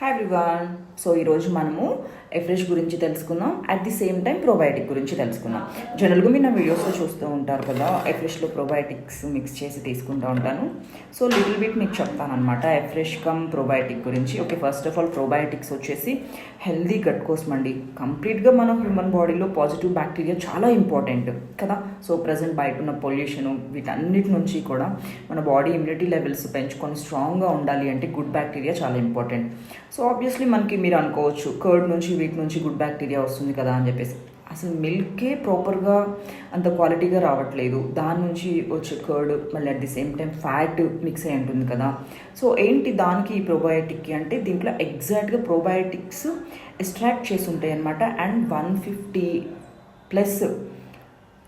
Hi everyone so ఈరోజు మనము afresh గురించి తెలుసుకుందాం. At the same time probiotic గురించి తెలుసుకుందాం. జనరల్గా మీరు నా వీడియోస్లో చూస్తూ ఉంటారు కదా ఎఫ్రెష్లో ప్రోబయాటిక్స్ మిక్స్ చేసి తీసుకుంటూ ఉంటాను. సో లిటిల్ బిట్ మీకు చెప్తానమాట ఎఫ్రెష్ కమ్ ప్రోబయాటిక్ గురించి. Okay first of all probiotics వచ్చేసి హెల్దీ గట్ కోసం అండి. కంప్లీట్గా మన హ్యూమన్ బాడీలో పాజిటివ్ బ్యాక్టీరియా చాలా ఇంపార్టెంట్ కదా. సో ప్రజెంట్ బయట ఉన్న పొల్యూషన్ వీటన్నిటి నుంచి కూడా మన బాడీ ఇమ్యూనిటీ లెవెల్స్ పెంచుకొని స్ట్రాంగ్గా ఉండాలి అంటే గుడ్ బ్యాక్టీరియా చాలా ఇంపార్టెంట్ సో ఆబ్వియస్లీ మనకి మీరు అనుకోవచ్చు కర్డ్ నుంచి వీటి నుంచి గుడ్ బ్యాక్టీరియా వస్తుంది కదా అని చెప్పేసి. అసలు మిల్కే ప్రాపర్గా అంత క్వాలిటీగా రావట్లేదు. దాని నుంచి వచ్చే కర్డ్ మళ్ళీ at the same time fat mix అయి ఉంటుంది కదా. సో ఏంటి దానికి ఈ ప్రోబయోటిక్ అంటే దీంట్లో ఎగ్జాక్ట్గా ప్రోబయోటిక్స్ ఎక్స్ట్రాక్ట్ చేసి ఉంటాయి అనమాట and one fifty plus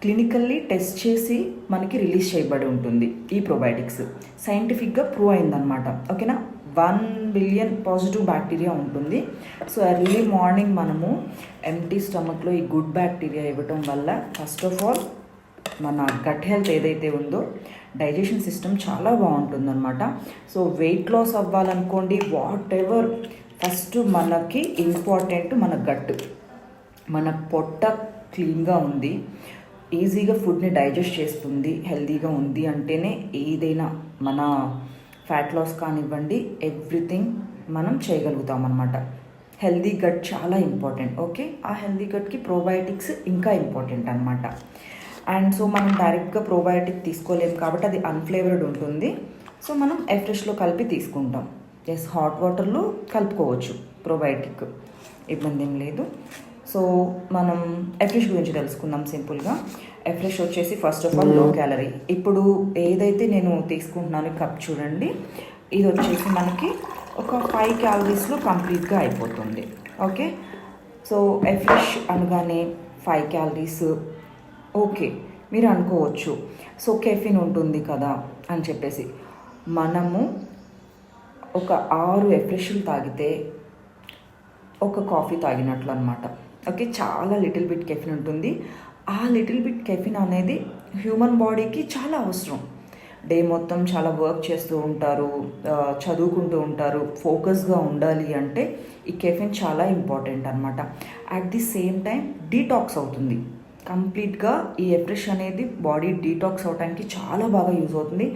clinically test చేసి మనకి రిలీజ్ చేయబడి ఉంటుంది ఈ ప్రోబయోటిక్స్ సైంటిఫిక్గా ప్రూవ్ అయిందనమాట ఓకేనా వన్ బిలియన్ పాజిటివ్ బ్యాక్టీరియా ఉంటుంది. సో ఎర్లీ మార్నింగ్ మనము ఎంటీ స్టమక్లో ఈ గుడ్ బ్యాక్టీరియా ఇవ్వటం వల్ల ఫస్ట్ ఆఫ్ ఆల్ మన గట్ హెల్త్ ఏదైతే ఉందో డైజెషన్ సిస్టమ్ చాలా బాగుంటుందన్నమాట. సో వెయిట్ లాస్ అవ్వాలనుకోండి వాట్ ఎవర్ ఫస్ట్ మనకి ఇంపార్టెంట్ మన గట్ మన పొట్ట క్లీన్గా ఉంది ఈజీగా ఫుడ్ని డైజెస్ట్ చేస్తుంది హెల్తీగా ఉంది అంటేనే ఏదైనా మన ఫ్యాట్ లాస్ కానివ్వండి ఎవ్రీథింగ్ మనం చేయగలుగుతాం అనమాట హెల్దీ గట్ చాలా ఇంపార్టెంట్ ఓకే ఆ హెల్దీ గట్కి ప్రోబయోటిక్స్ ఇంకా ఇంపార్టెంట్ అనమాట అండ్ సో మనం డైరెక్ట్గా ప్రోబయోటిక్ తీసుకోలేము కాబట్టి అది అన్ఫ్లేవర్డ్ ఉంటుంది. సో మనం ఎఫ్రెష్లో కలిపి తీసుకుంటాం. ఎస్ హాట్ వాటర్లో కలుపుకోవచ్చు ప్రోబయోటిక్ ఇబ్బంది ఏం లేదు. సో మనం ఎఫ్రెష్ గురించి తెలుసుకుందాం సింపుల్గా. ఎఫ్రెష్ వచ్చేసి ఫస్ట్ ఆఫ్ ఆల్లో క్యాలరీ. ఇప్పుడు ఏదైతే నేను తీసుకుంటున్నాను కప్ చూడండి. ఇది వచ్చేసి మనకి ఒక ఫైవ్ క్యాలరీస్లో కంప్లీట్గా అయిపోతుంది. ఓకే? సో ఎఫ్రెష్ అనగానే ఫైవ్ క్యాలరీస్ ఓకే. మీరు అనుకోవచ్చు. సో కెఫిన్ ఉంటుంది కదా అని చెప్పేసి. మనము ఒక ఆరు ఎఫ్రెష్లు తాగితే ఒక కాఫీ తాగినట్లు అనమాట ఓకే? చాలా లిటిల్ బిట్ కెఫిన్ ఉంటుంది. ఆ లిటిల్ బిట్ కెఫిన్ అనేది హ్యూమన్ బాడీకి చాలా అవసరం. డే మొత్తం చాలా వర్క్ చేస్తూ ఉంటారు చదువుకుంటూ ఉంటారు ఫోకస్గా ఉండాలి అంటే ఈ కెఫిన్ చాలా ఇంపార్టెంట్ అనమాట at the same time detox అవుతుంది. కంప్లీట్గా ఈ ఎఫ్రెష్ అనేది బాడీ డీటాక్స్ అవడానికి చాలా బాగా యూజ్ అవుతుంది.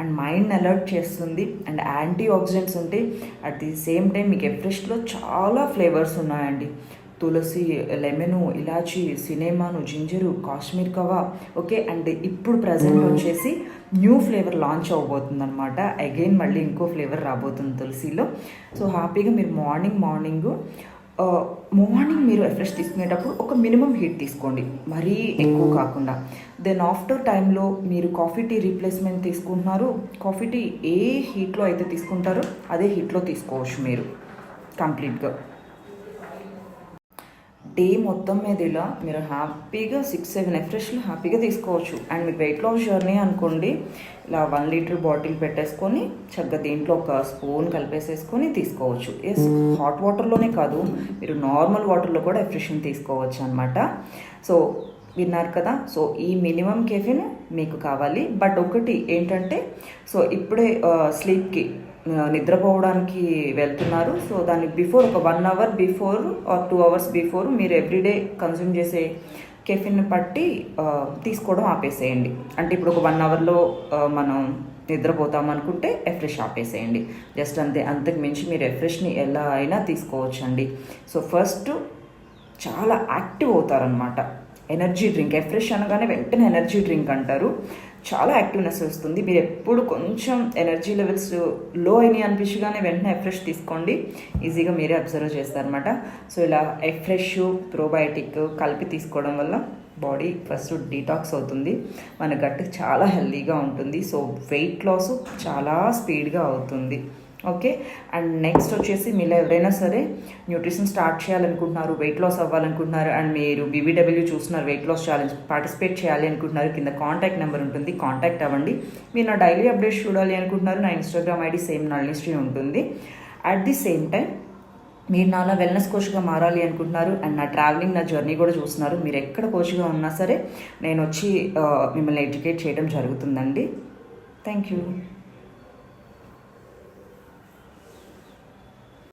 అండ్ మైండ్ అలర్ట్ చేస్తుంది. అండ్ యాంటీ ఆక్సిడెంట్స్ ఉంటాయి అట్ ది సేమ్ టైం మీకు ఎఫ్రెష్లో చాలా ఫ్లేవర్స్ ఉన్నాయండి. Tulsi lemon elaichi cinnamon ginger Kashmir kahwa okay? And ఇప్పుడు ప్రజెంట్ వచ్చేసి న్యూ ఫ్లేవర్ లాంచ్ అవబోతుంది అనమాట అగైన్ మళ్ళీ ఇంకో ఫ్లేవర్ రాబోతుంది తులసిలో. సో హ్యాపీగా మీరు మార్నింగ్ మార్నింగ్ మార్నింగ్ మీరు ఫ్రెష్ తీసుకునేటప్పుడు ఒక మినిమం హీట్ తీసుకోండి. మరీ ఎక్కువ కాకుండా. దెన్ ఆఫ్టర్ టైంలో మీరు కాఫీ టీ రీప్లేస్మెంట్ తీసుకుంటున్నారు. కాఫీ టీ ఏ హీట్లో అయితే తీసుకుంటారో అదే హీట్లో తీసుకోవచ్చు మీరు. కంప్లీట్గా డే మొత్తం మీద ఇలా మీరు హ్యాపీగా సిక్స్ సెవెన్ ఎఫ్రెష్లు హ్యాపీగా తీసుకోవచ్చు. అండ్ మీకు వెయిట్ లాస్ జర్నీ అనుకోండి ఇలా వన్ లీటర్ బాటిల్ పెట్టేసుకొని చక్కగా దీంట్లో ఒక స్పూన్ కలిపేసేసుకొని తీసుకోవచ్చు. ఎస్ హాట్ వాటర్లోనే కాదు మీరు నార్మల్ వాటర్లో కూడా ఎఫ్రెషన్ తీసుకోవచ్చు అనమాట సో విన్నారు కదా? సో ఈ మినిమం కెఫిన్ మీకు కావాలి. బట్ ఒకటి ఏంటంటే సో ఇప్పుడే స్లీప్కి నిద్రపోవడానికి వెళ్తున్నారు. సో దాన్ని బిఫోర్ ఒక one hour before or two hours before మీరు ఎవ్రీడే కన్జ్యూమ్ చేసే కెఫిన్ పట్టి తీసుకోవడం ఆపేసేయండి. అంటే ఇప్పుడు ఒక వన్ అవర్లో మనం నిద్రపోతాం అనుకుంటే ఎఫ్రెష్ ఆపేసేయండి. జస్ట్ అంతే అంతకు మించి మీరు ఎఫ్రెష్ని ఎలా అయినా తీసుకోవచ్చండి. సో ఫస్ట్ చాలా యాక్టివ్ అవుతారనమాట ఎనర్జీ డ్రింక్. ఎఫ్రెష్ అనగానే వెంటనే ఎనర్జీ డ్రింక్ అంటారు. చాలా యాక్టివ్నెస్ వస్తుంది. మీరు ఎప్పుడు కొంచెం ఎనర్జీ లెవెల్స్లో అయినాయి అనిపించగానే వెంటనే ఎఫ్రెష్ తీసుకోండి. ఈజీగా మీరే అబ్జర్వ్ చేస్తారనమాట సో ఇలా ఎఫ్రెష్ ప్రోబయోటిక్ కలిపి తీసుకోవడం వల్ల బాడీ ఫస్ట్ డీటాక్స్ అవుతుంది. మన గట్ చాలా హెల్తీగా ఉంటుంది. సో వెయిట్ లాస్ చాలా స్పీడ్గా అవుతుంది. ఓకే? అండ్ నెక్స్ట్ వచ్చేసి మీలో ఎవరైనా సరే న్యూట్రిషన్ స్టార్ట్ చేయాలనుకుంటున్నారు వెయిట్ లాస్ అవ్వాలనుకుంటున్నారు అండ్ మీరు బీబీడబ్ల్యూ చూస్తున్నారు వెయిట్ లాస్ ఛాలెంజ్ పార్టిసిపేట్ చేయాలి అనుకుంటున్నారు కింద కాంటాక్ట్ నెంబర్ ఉంటుంది కాంటాక్ట్ అవ్వండి. మీరు నా డైలీ అప్డేట్స్ చూడాలి అనుకుంటున్నారు నా ఇన్స్టాగ్రామ్ ఐడి సేమ్ నళినిశ్రీ ఉంటుంది. అట్ ది సేమ్ టైం మీరు నాలా వెల్నెస్ కోచ్గా మారాలి అనుకుంటున్నారు అండ్ నా ట్రావెలింగ్ నా జర్నీ కూడా చూస్తున్నారు. మీరు ఎక్కడ కోచ్గా ఉన్నా సరే నేను వచ్చి మిమ్మల్ని ఎడ్యుకేట్ చేయడం జరుగుతుందండి. Thank you